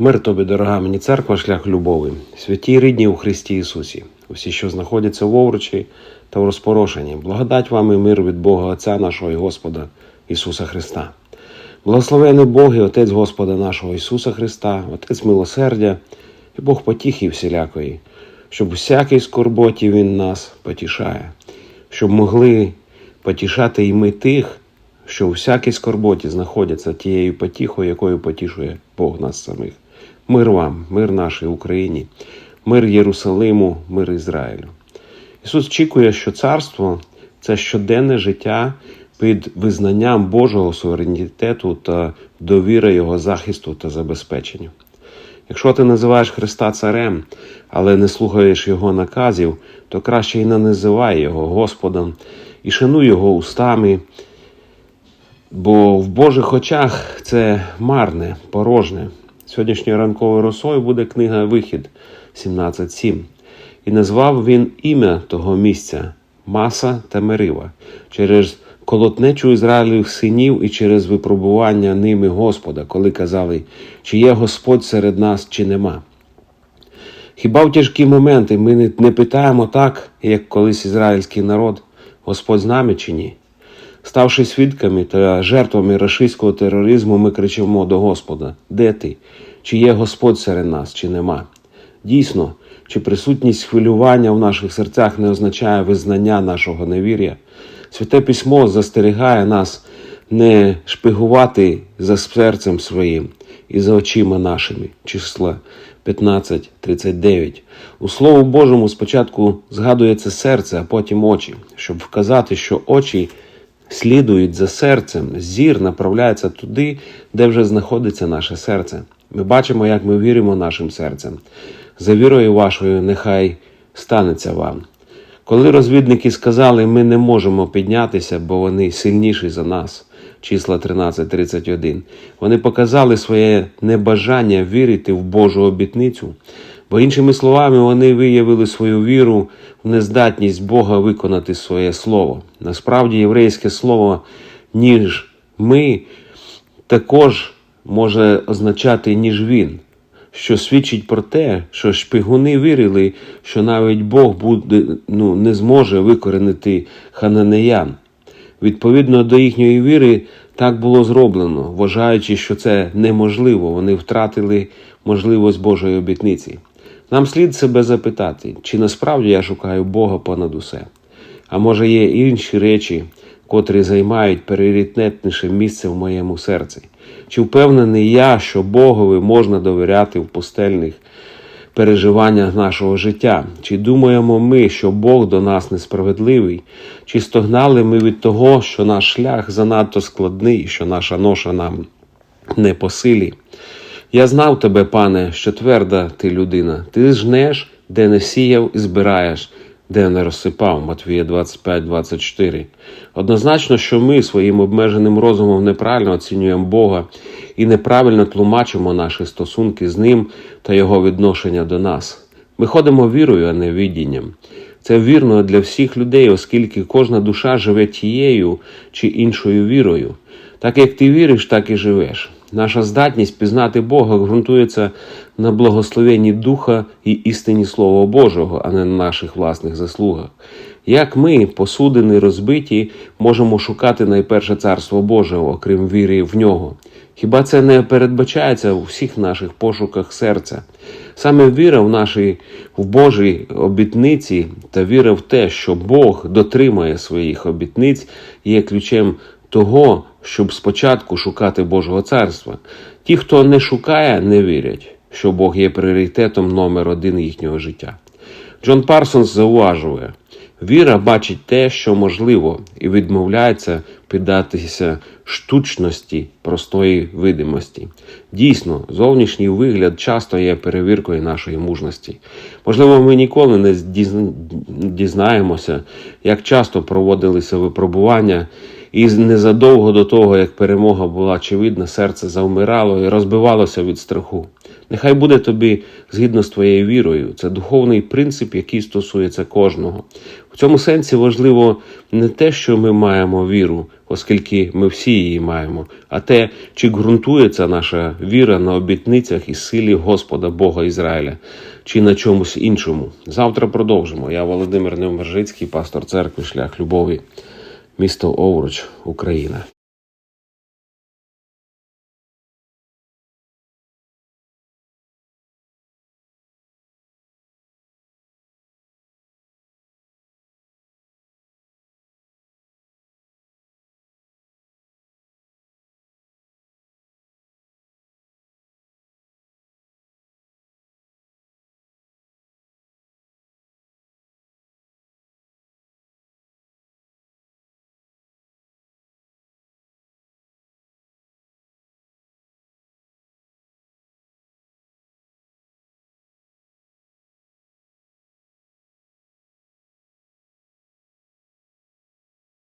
Мир тобі, дорога мені церква, шлях любові, святі рідні у Христі Ісусі, усі, що знаходяться в овручі та в розпорошенні, благодать вам і мир від Бога Отця нашого і Господа Ісуса Христа. Благословений Бог і Отець Господа нашого Ісуса Христа, Отець милосердя і Бог потіхи всілякої, щоб всякій скорботі Він нас потішає, щоб могли потішати і ми тих, що у всякій скорботі знаходяться тією потіхою, якою потішує Бог нас самих. Мир вам, мир нашій Україні, мир Єрусалиму, мир Ізраїлю. Ісус очікує, що царство це щоденне життя під визнанням Божого суверенітету та довіри Його захисту та забезпеченню. Якщо ти називаєш Христа царем, але не слухаєш Його наказів, то краще й не називай Його Господом і шануй Його устами, бо в Божих очах це марне, порожне. Сьогоднішньою ранковою росою буде книга Вихід 17.7. І назвав він ім'я того місця Маса та Мерива через колотнечу Ізраїлевих синів і через випробування ними Господа, коли казали, чи є Господь серед нас, чи нема. Хіба в тяжкі моменти ми не питаємо так, як колись ізраїльський народ, Господь з нами чи ні? Ставши свідками та жертвами рашистського тероризму, ми кричимо до Господа: Де ти? Чи є Господь серед нас, чи нема? Дійсно, чи присутність хвилювання в наших серцях не означає визнання нашого невір'я? Святе письмо застерігає нас не шпигувати за серцем своїм і за очима нашими. Числа 15.39. У Слову Божому спочатку згадується серце, а потім очі, щоб вказати, що очі слідують за серцем, зір направляється туди, де вже знаходиться наше серце. Ми бачимо, як ми віримо нашим серцем. За вірою вашою, нехай станеться вам. Коли розвідники сказали, ми не можемо піднятися, бо вони сильніші за нас, числа 13.31, вони показали своє небажання вірити в Божу обітницю, бо іншими словами, вони виявили свою віру в нездатність Бога виконати своє слово. Насправді, єврейське слово, ніж ми, також може означати ніж він що свідчить про те, що шпигуни вірили, що навіть Бог буде, ну, не зможе викоренити хананеян. Відповідно до їхньої віри, так було зроблено, вважаючи, що це неможливо, вони втратили можливість Божої обітниці. Нам слід себе запитати, чи насправді я шукаю Бога понад усе. А може є інші речі, котрі займають пріоритетніше місце в моєму серці? Чи впевнений я, що Богові можна довіряти в пустельних переживаннях нашого життя? Чи думаємо ми, що Бог до нас несправедливий? Чи стогнали ми від того, що наш шлях занадто складний, що наша ноша нам не по силі? Я знав тебе, пане, що тверда ти людина. Ти жнеш, де не сіяв і збираєш, де не розсипав. Матвія 25, 24. Однозначно, що ми своїм обмеженим розумом неправильно оцінюємо Бога і неправильно тлумачимо наші стосунки з Ним та Його відношення до нас. Ми ходимо вірою, а не відінням. Це вірно для всіх людей, оскільки кожна душа живе тією чи іншою вірою. Так як ти віриш, так і живеш. Наша здатність пізнати Бога ґрунтується на благословенні Духа і істині Слова Божого, а не на наших власних заслугах. Як ми, посудини розбиті, можемо шукати найперше Царство Божого, окрім віри в нього? Хіба це не передбачається у всіх наших пошуках серця? Саме віра в нашій в Божій обітниці та віра в те, що Бог дотримає своїх обітниць, є ключем того, щоб спочатку шукати Божого царства. Ті, хто не шукає, не вірять, що Бог є пріоритетом номер один їхнього життя. Джон Парсонс зауважує, віра бачить те, що можливо, і відмовляється піддатися штучності простої видимості. Дійсно, зовнішній вигляд часто є перевіркою нашої мужності. Можливо, ми ніколи не дізнаємося, як часто проводилися випробування, і незадовго до того, як перемога була очевидна, серце завмирало і розбивалося від страху. Нехай буде тобі згідно з твоєю вірою. Це духовний принцип, який стосується кожного. В цьому сенсі важливо не те, що ми маємо віру, оскільки ми всі її маємо, а те, чи ґрунтується наша віра на обітницях і силі Господа Бога Ізраїля, чи на чомусь іншому. Завтра продовжимо. Я Володимир Невмержицький, пастор церкви Шлях Любові, місто Овруч, Україна.